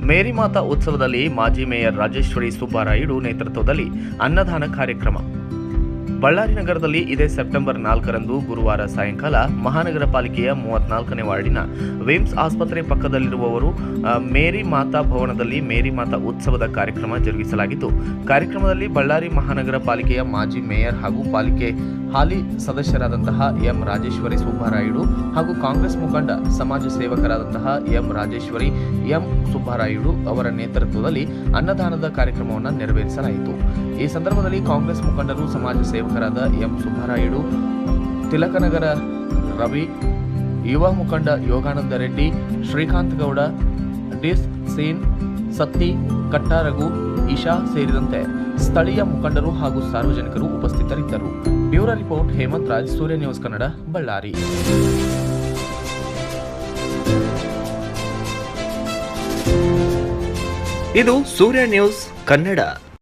ಮೇರಿ ಮಾತಾ ಉತ್ಸವದಲ್ಲಿ ಮಾಜಿ ಮೇಯರ್ ರಾಜೇಶ್ವರಿ ಸುಬ್ಬಾರಾಯುಡು ನೇತೃತ್ವದಲ್ಲಿ ಅನ್ನದಾನ ಕಾರ್ಯಕ್ರಮ. ಬಳ್ಳಾರಿ ನಗರದಲ್ಲಿ ಇದೇ ಸೆಪ್ಟೆಂಬರ್ ನಾಲ್ಕರಂದು ಗುರುವಾರ ಸಾಯಂಕಾಲ ಮಹಾನಗರ ಪಾಲಿಕೆಯ ಮೂವತ್ನಾಲ್ಕನೇ ವಾರ್ಡಿನ ವಿಮ್ಸ್ ಆಸ್ಪತ್ರೆ ಪಕ್ಕದಲ್ಲಿರುವವರು ಮೇರಿ ಮಾತಾ ಭವನದಲ್ಲಿ ಮೇರಿ ಮಾತಾ ಉತ್ಸವದ ಕಾರ್ಯಕ್ರಮ ಜರುಗಿಸಲಾಗಿತ್ತು. ಕಾರ್ಯಕ್ರಮದಲ್ಲಿ ಬಳ್ಳಾರಿ ಮಹಾನಗರ ಪಾಲಿಕೆಯ ಮಾಜಿ ಮೇಯರ್ ಹಾಗೂ ಪಾಲಿಕೆ ಹಾಲಿ ಸದಸ್ಯರಾದಂತಹ ಎಂ ರಾಜೇಶ್ವರಿ ಸುಬ್ಬಾರಾಯುಡು ಹಾಗೂ ಕಾಂಗ್ರೆಸ್ ಮುಖಂಡ, ಸಮಾಜ ಸೇವಕರಾದಂತಹ ಎಂ ರಾಜೇಶ್ವರಿ, ಎಂ ಸುಬ್ಬಾರಾಯುಡು ಅವರ ನೇತೃತ್ವದಲ್ಲಿ ಅನ್ನದಾನದ ಕಾರ್ಯಕ್ರಮವನ್ನು ನೆರವೇರಿಸಲಾಯಿತು. ಈ ಸಂದರ್ಭದಲ್ಲಿ ಕಾಂಗ್ರೆಸ್ ಮುಖಂಡರು ಸಮಾಜ ಸೇವಕರಾದ ಎಂ ಸುಬ್ಬರಾಯುಡು ತಿಲಕನಗರ ರವಿ, ಯುವ ಮುಖಂಡ ಯೋಗಾನಂದ ರೆಡ್ಡಿ, ಶ್ರೀಕಾಂತ್ ಗೌಡ, ಡಿಸ್ ಸೇನ್, ಸತ್ತಿ ಕಟ್ಟಾರಗು ಇಶಾ ಸೇರಿದಂತೆ ಸ್ಥಳೀಯ ಮುಖಂಡರು ಹಾಗೂ ಸಾರ್ವಜನಿಕರು ಉಪಸ್ಥಿತರಿದ್ದರು. Bureau report Hemanth Raj, Surya news Kannada, Ballari. ಇದು ಸೂರ್ಯ ನ್ಯೂಸ್ ಕನ್ನಡ.